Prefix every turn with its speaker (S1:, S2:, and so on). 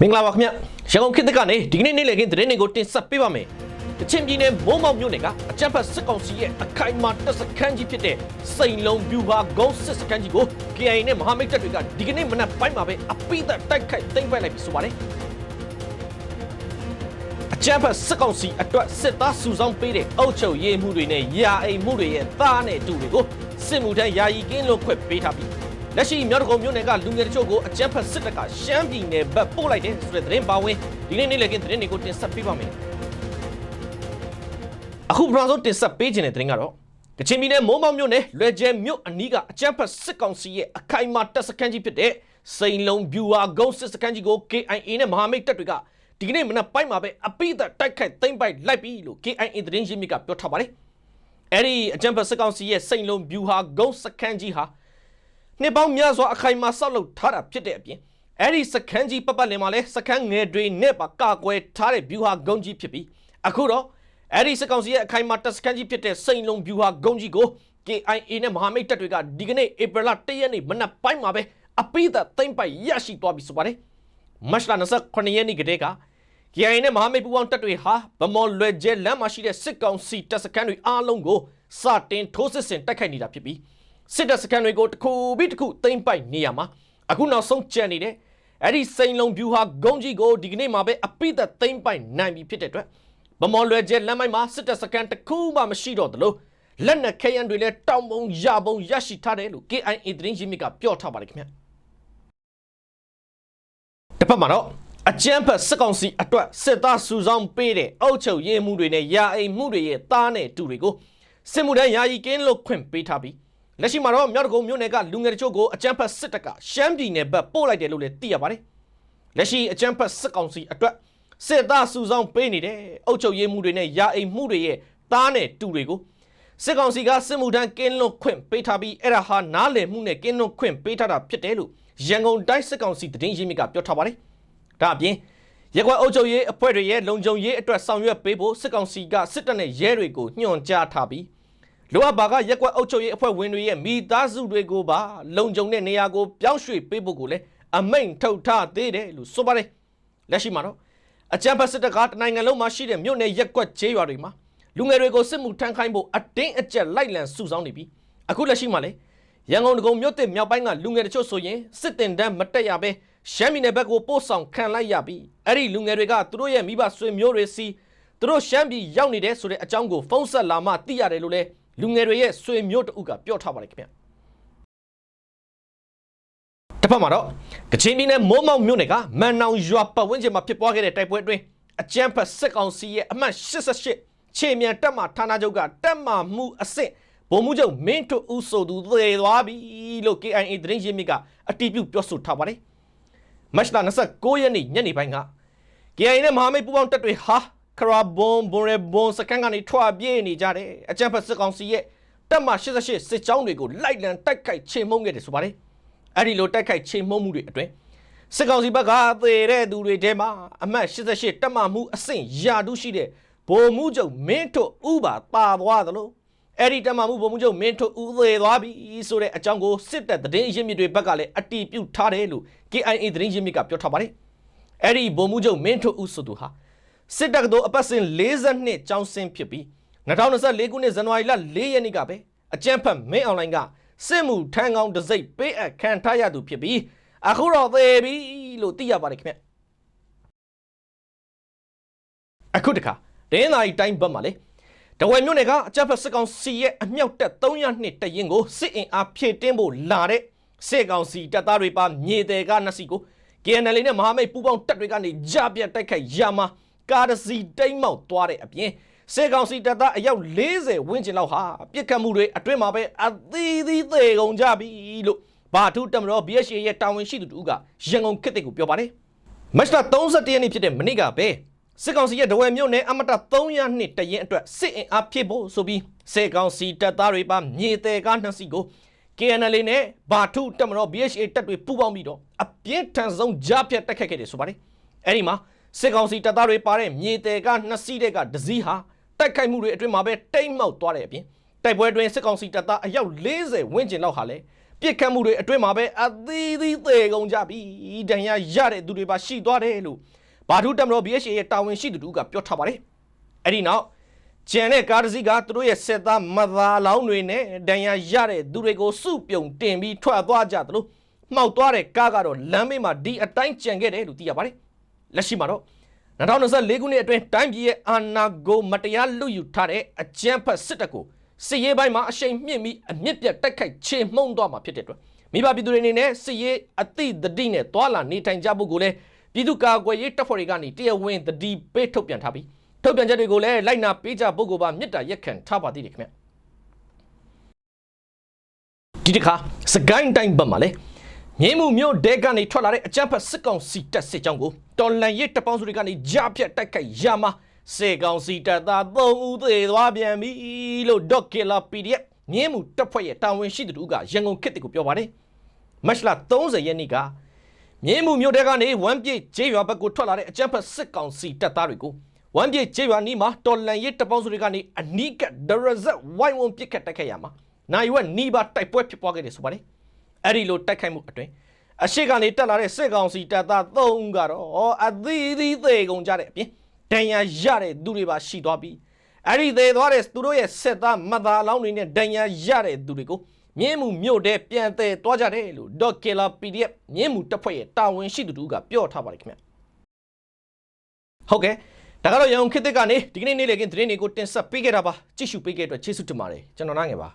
S1: မင်္ဂလာပါခင်ဗျရန်ကုန်ခေတ်သစ်ကနေဒီကနေ့နေ့လည်ခင်းသတင်းတွေကိုတင်ဆက်ပေးပါမယ်တချင်ပြည်နယ်မိုးမောက်မြို့နယ်ကအကြမ်းဖက်စစ်ကောင်စီရဲ့အခိုင်အမာတပ်စခန်းကြီးဖြစ်တဲ့စိန်လုံးပြူဟာဂုံးစစ်စခန်းကြီးကို KIA နဲ့မဟာမိတ်တပ်တွေကဒီကနေ့မနက်ပိုင်းမှာပဲအပိသက်တိုက်ခိုက်သိမ်းပိုက်လိုက်ပြီဆိုပါတယ်အကြမ်းဖက်စစ်ကောင်စီအတွက်စစ်သားစုဆောင်းပေးတဲ့အုပ်ချုပ်ရေးမှုတွေနဲ့ယာအိမ်မှုတွေရဲ့သားနဲ့တူတွေကိုစစ်မှုထမ်းယာယီကင်းလို့ခွင့်ပေးထားပြီး လက်ရှိမြောက်တကုံမြို့နယ်ကလူငယ်တချို့ကိုအကြမ်းဖက်စစ်တပ်ကရှမ်းပြည်နယ်ဘက်ပို့လိုက်တဲ့ဆိုတဲ့သတင်းပါဝင်ဒီနေ့နေ့လည်ကင်းသတင်းတွေကိုတင်ဆက်ပေးပါမယ်အခုပထမဆုံးတင်ဆက်ပေးခြင်းတဲ့သတင်းကတော့ကချင်ပြည်နယ်မိုးမောက်မြို့နယ်လွယ်ကျဲမြို့အနီးကအကြမ်းဖက်စစ်ကောင်စီရဲ့အခိုင်အမာတပ်စခန်းကြီးဖြစ်တဲ့စိန်လုံးဗျူဟာဂုံးစစ်စခန်းကြီးကို KIA နဲ့မဟာမိတ်တပ်တွေကဒီကနေ့မနက်ပိုင်းမှာပဲအပိသက်တိုက်ခိုက်သိမ်းပိုက်လိုက်ပြီလို့ KIA သတင်းရင်းမြစ်ကပြောထားပါတယ်အဲ့ဒီအကြမ်းဖက်စစ်ကောင်စီရဲ့စိန်လုံးဗျူဟာဂုံးစခန်းကြီးဟာ နှစ်ပေါင်းများစွာအခိုင်အမာဆောက်လုပ်ထားတာဖြစ်တဲ့အပြင်အဲ့ဒီစခန်းကြီးပတ်ပတ်လည်မှာလဲစခန်းငယ်တွေနဲ့ပါကာကွယ်ထားတဲ့ဗျူဟာဂုံးကြီးဖြစ်ပြီးအခုတော့အဲ့ဒီစစ်ကောင်စီရဲ့အခိုင်အမာတပ်စခန်းကြီးဖြစ်တဲ့စိန်လုံးဗျူဟာဂုံးကြီးကို KIA နဲ့မဟာမိတ်တပ်တွေကဒီကနေ့ဧပြီလ1ရက်နေ့မနက်ပိုင်းမှာပဲအပိသက်သိမ့်ပိုက်ရရှိသွားပြီဆိုပါတယ်မတ်လ29ရက်နေ့ကတည်းက KIA နဲ့မဟာမိတ်ပူးပေါင်းတပ်တွေဟာဗမော်လွယ်ကျဲလမ်းမှာရှိတဲ့စစ်ကောင်စီတပ်စခန်းတွေအားလုံးကိုစတင်ထိုးစစ်ဆင်တိုက်ခိုက်နေတာဖြစ်ပြီး စစ်တပ်စခန်းတွေကိုတစ်ခုပြီးတစ်ခုသိမ်းပိုက်နေရမှာအခုနောက်ဆုံးကြံနေတဲ့အဲ့ဒီစိန်လုံးဗျူဟာဂုံးကြီးကိုဒီကနေ့မှာပဲအပိသက်သိမ်းပိုက်နိုင်ပြီဖြစ်တဲ့အတွက်ဗမော်လွယ်ကျဲလမ်းမိုင်းမှာစစ်တပ်စခန်းတစ်ခုမှမရှိတော့သလိုလက်နက်ခဲယမ်းတွေလည်းတောင်ပုံရပုံရရှိထားတယ်လို့ KIA သတင်းရင်းမြစ်ကပြောထားပါတယ်ခင်ဗျတစ်ဖက်မှာတော့အကြမ်းဖက်စစ်ကောင်စီအတွက်စစ်သားစုဆောင်းပေးတဲ့အုပ်ချုပ်ရေးမှုတွေနဲ့ယာအိမ်မှုတွေရဲ့သားနဲ့တူတွေကိုစစ်မှုထမ်းယာယီကင်းလို့ခွင့်ပေးထားပြီး လက်ရှိမှာတော့မြောက်တကုံမြို့နယ်ကလူငယ်တချို့ကိုအကြမ်းဖက်စစ်တပ်ကရှမ်းပြည်နယ်ဘက်ပို့လိုက်တယ်လို့လည်းသိရပါတယ်လက်ရှိအကြမ်းဖက်စစ်ကောင်စီအတွက်စစ်သားစုဆောင်းပေးနေတဲ့အုပ်ချုပ်ရေးမှုတွေနဲ့ယာအိမ်မှုတွေရဲ့သားနဲ့တူတွေကိုစစ်ကောင်စီကစစ်မှုထမ်းကင်းလွတ်ခွင့်ပေးထားပြီးအဲ့ဒါဟာနားလည်မှုနဲ့ကင်းလွတ်ခွင့်ပေးထားတာဖြစ်တယ်လို့ရန်ကုန်တိုင်းစစ်ကောင်စီသတင်းရင်းမြစ်ကပြောထားပါတယ်ဒါအပြင်ရက်ကွက်အုပ်ချုပ်ရေးအဖွဲ့တွေရဲ့လုံခြုံရေးအတွက်ဆောင်ရွက်ပေးဖို့စစ်ကောင်စီကစစ်တပ်နဲ့ရဲတွေကိုညွှန်ကြားထားပြီး လိုအပ်ပါကရက်ကွက်အုပ်ချုပ်ရေးအဖွဲ့ဝင်တွေရဲ့မိသားစုတွေကိုပါလုံခြုံတဲ့နေရာကိုပြောင်းရွှေ့ပေးဖို့ကိုလည်းအမိန့်ထုတ်ထားသေးတယ်လို့ဆိုပါတယ်လက်ရှိမှာတော့အကြံဖတ်စစ်တပ်ကတနိုင်ငံလုံးမှာရှိတဲ့မြို့နယ်ရက်ကွက်ကျေးရွာတွေမှာလူငယ်တွေကိုစစ်မှုထမ်းခိုင်းဖို့အတင်းအကျပ်လိုက်လံစုဆောင်းနေပြီးအခုလက်ရှိမှာလည်းရန်ကုန်ဒဂုံမြို့တစ်မြောက်ပိုင်းကလူငယ်တချို့ဆိုရင်စစ်တင်တန်းမတက်ရဘဲရှမ်းပြည်နယ်ဘက်ကိုပို့ဆောင်ခံလိုက်ရပြီးအဲ့ဒီလူငယ်တွေကသူတို့ရဲ့မိဘဆွေမျိုးတွေစီသူတို့ရှမ်းပြည်ရောက်နေတဲ့ဆိုတဲ့အကြောင်းကိုဖုန်းဆက်လာမှသိရတယ်လို့လည်း လူငယ်တွေရဲ့ဆွေမျိုးတအုပ်ကပြောထားပါတယ်ခင်ဗျတစ်ဖက်မှာတော့ကချင်ပြည်နယ်မိုးမောက်မြို့နယ်ကမန်နောင်ရွာပတ်ဝန်းကျင်မှာဖြစ်ပွားခဲ့တဲ့တိုက်ပွဲအတွင်းအကြမ်းဖက်စစ်ကောင်စီရဲ့အမှတ်88ခြေမြန်တက်မှဌာနချုပ်ကတက်မှမှုအဆင့်ဗိုလ်မှူးချုပ်မင်းထွတ်ဦးဆိုသူသေသွားပြီလို့ KIA သတင်းရင်းမြစ်ကအတည်ပြုပြောဆိုထားပါတယ်မတ်လ29ရက်နေ့ညနေပိုင်းက KIA နဲ့မဟာမိတ်ပူးပေါင်းတပ်တွေဟာ ခရာဘွန်ဘွန်ရဘွန်စကန်ကနေထွာပြေးနေကြတယ်အကြမ်းဖက်စစ်ကောင်စီရဲ့တပ်မ88စစ်ကြောင်းတွေကိုလိုက်လံတိုက်ခိုက်ချေမှုန်းခဲ့တယ်ဆိုပါတယ်အဲ့ဒီလိုတိုက်ခိုက်ချေမှုန်းမှုတွေအတွင်းစစ်ကောင်စီဘက်ကသေတဲ့သူတွေထဲမှာအမှတ်88တပ်မမှုအဆင့်ယာတုရှိတဲ့ဗိုလ်မှူးချုပ်မင်းထွတ်ဦးပါပါသွားသလိုအဲ့ဒီတမမှုဗိုလ်မှူးချုပ်မင်းထွတ်ဦးသေးသွားပြီဆိုတဲ့အကြောင်းကိုစစ်တပ်သတင်းအရင်းမြစ်တွေဘက်ကလည်းအတီးပြုတ်ထားတယ်လို့ KIA သတင်းရင်းမြစ်ကပြောထားပါတယ်အဲ့ဒီဗိုလ်မှူးချုပ်မင်းထွတ်ဦးဆိုသူဟာ စစ်တပ်ကတော့အပတ်စဉ်42ကျောင်းစင်းဖြစ်ပြီး2024ခုနှစ်ဇန်နဝါရီလ4ရက်နေ့ကပဲအကြမ်းဖက်မင်းအွန်လိုင်းကစစ်မှုထမ်းကောင်းတစ်စိတ်ပေးအပ်ခံထားရသူဖြစ်ပြီးအခုတော့သေပြီလို့သိရပါတယ်ခင်ဗျအခုတခါဒင်းသာရီတိုင်းဘက်မှာလေတဝယ်မြို့နယ်ကအကြမ်းဖက်စစ်ကောင်စီရဲ့အမြောက်တက်302တရင်ကိုစစ်အင်အားဖြည့်တင်းဖို့လာတဲ့စစ်ကောင်စီတပ်သားတွေပါမြေတယ်ကနှစ်စီကို KNL နဲ့မဟာမိတ်ပူးပေါင်းတပ်တွေကနေကြပြတ်တိုက်ခိုက်ရမှာ ကာဒစီတိမ့်မောက်သွားတဲ့အပြင်စေကောင်စီတပ်သားအယောက်40ဝန်းကျင်လောက်ဟာပြစ်ခတ်မှုတွေအတွင်းမှာပဲအသီးသီးသေကုန်ကြပြီလို့ဘာထုတမတော် BHA ရဲ့တာဝန်ရှိသူတူကရန်ကုန်ခေတ်တဲ့ကိုပြောပါတယ်မတ်လ31ရက်နေ့ဖြစ်တဲ့မနေ့ကပဲစစ်ကောင်စီရဲ့ဒဝယ်မြို့နယ်အမတ300နှစ်တရင်အတွက်စစ်အင်အားဖြည့်ဖို့ဆိုပြီးစေကောင်စီတပ်သားတွေပါမြေတယ်ကားနှစ်စီကို KNL နဲ့ဘာထုတမတော် BHA တပ်တွေပူးပေါင်းပြီးတော့အပြင်းထန်ဆုံးကြားဖြတ်တိုက်ခတ်ခဲ့တယ်ဆိုပါတယ်အဲ့ဒီမှာ စစ်ကောင်စီတပ်သားတွေပါတဲ့မြေတယ်ကနှစ်စီးတဲ့ကဒဇီးဟာတိုက်ခိုက်မှုတွေအတွင်းမှာပဲတိမ့်မောက်သွားတဲ့အပြင်တိုက်ပွဲအတွင်းစစ်ကောင်စီတပ်သားအယောက်40ဝန်းကျင်လောက်ဟာလည်းပြစ်ခတ်မှုတွေအတွင်းမှာပဲအသီးသီးသေကုန်ကြပြီဒဏ်ရာရတဲ့သူတွေပါရှိသွားတယ်လို့ဘာဒုတမတော် BHA ရဲ့တာဝန်ရှိသူတို့ကပြောထားပါတယ်အဲ့ဒီနောက်ကျန်တဲ့ကားတစ်စီးကသူတို့ရဲ့စစ်သားမသာလောင်းတွေနဲ့ဒဏ်ရာရတဲ့သူတွေကိုစုပြုံတင်ပြီးထွက်သွားကြသလိုမှောက်သွားတဲ့ကားကတော့လမ်းမေးမှာဒီအတိုင်းကျန်ခဲ့တယ်လို့သိရပါတယ် လက်ရှိမှာတော့2024ခုနှစ်အတွင်းတိုင်းပြည်ရဲ့အာဏာကိုမတရားလုယူထားတဲ့အကြမ်းဖက်စစ်တပ်ကိုစစ်ရေးပိုင်းမှာအရှိန်မြင့်ပြီးအမြင့်ပြတ်တိုက်ခိုက်ချေမှုန်းသွားမှာဖြစ်တဲ့အတွက်မိဘပြည်သူတွေအနေနဲ့စစ်ရေးအသည့်တတိနဲ့သွာလာနေထိုင်ကြဖို့ကိုလည်းပြည်သူ့ကာကွယ်ရေးတပ်ဖွဲ့တွေကနေတရားဝင်တတိပေးထုတ်ပြန်ထားပြီးထုတ်ပြန်ချက်တွေကိုလည်းလိုက်နာပေးကြဖို့ကိုပါမြစ်တာရက်ခံထားပါသေးတယ်ခင်ဗျဒီတစ်ခါစကိုင်းတိုင်းဘက်မှာလည်းမြင်းမှုမြို့ဒဲကနေထွက်လာတဲ့အကြမ်းဖက်စစ်ကောင်စီတပ်စစ်ကြောင်းကို တော်လန်ရစ်တပေါင်းစုတွေကနေကြားဖြတ်တိုက်ခိုက်ရမှာစေကောင်စီတပ်သား၃ဦးသေသွားပြန်ပြီလို့ဒေါက်ကီလာ PDF မြင်းမှုတပ်ဖွဲ့ရဲ့တာဝန်ရှိသူတို့ကရန်ကုန်ခေတ်တကူပြောပါတယ်မတ်လ30ရက်နေ့ကမြင်းမှုမြို့တဲကနေဝမ်ပြေကျေးရွာဘက်ကိုထွက်လာတဲ့အကြမ်းဖက်စစ်ကောင်စီတပ်သားတွေကိုဝမ်ပြေကျေးရွာနီးမှာတော်လန်ရစ်တပေါင်းစုတွေကနေအနီးကပ်ဒရဇက်ဝိုင်းဝန်းပစ်ခတ်တိုက်ခိုက်ရမှာနိုင်ဝက်နီးပါတိုက်ပွဲဖြစ်ပွားခဲ့တယ်ဆိုပါတယ်အဲ့ဒီလိုတိုက်ခိုက်မှုအတွင်း အရှိကနေတက်လာတဲ့စစ်ကောင်စီတပ်သား၃ဦးကတော့အသီးသီးသေကုန်ကြတဲ့အပြင်ဒဏ်ရာရတဲ့သူတွေပါရှိသွားပြီးအဲ့ဒီသေသွားတဲ့သူတို့ရဲ့စစ်သားမသားလောင်းတွေနဲ့ဒဏ်ရာရတဲ့သူတွေကိုမြင်းမှုမြို့တဲပြန်သေးသွားကြတယ်လို့ဒေါက်ကီလာ PDF မြင်းမှုတပ်ဖွဲ့ရဲ့တာဝန်ရှိသူတို့ကပြောထားပါတယ်ခင်ဗျဟုတ်ကဲ့ဒါကတော့ရန်ကုန်ခေတ်သစ်ကနေဒီကနေ့နေ့လည်ခင်းသတင်းတွေကိုတင်ဆက်ပေးခဲ့တာပါကြည့်ရှုပေးခဲ့တဲ့အတွက်ကျေးဇူးတင်ပါတယ်ကျွန်တော်နိုင်ငယ်ပါ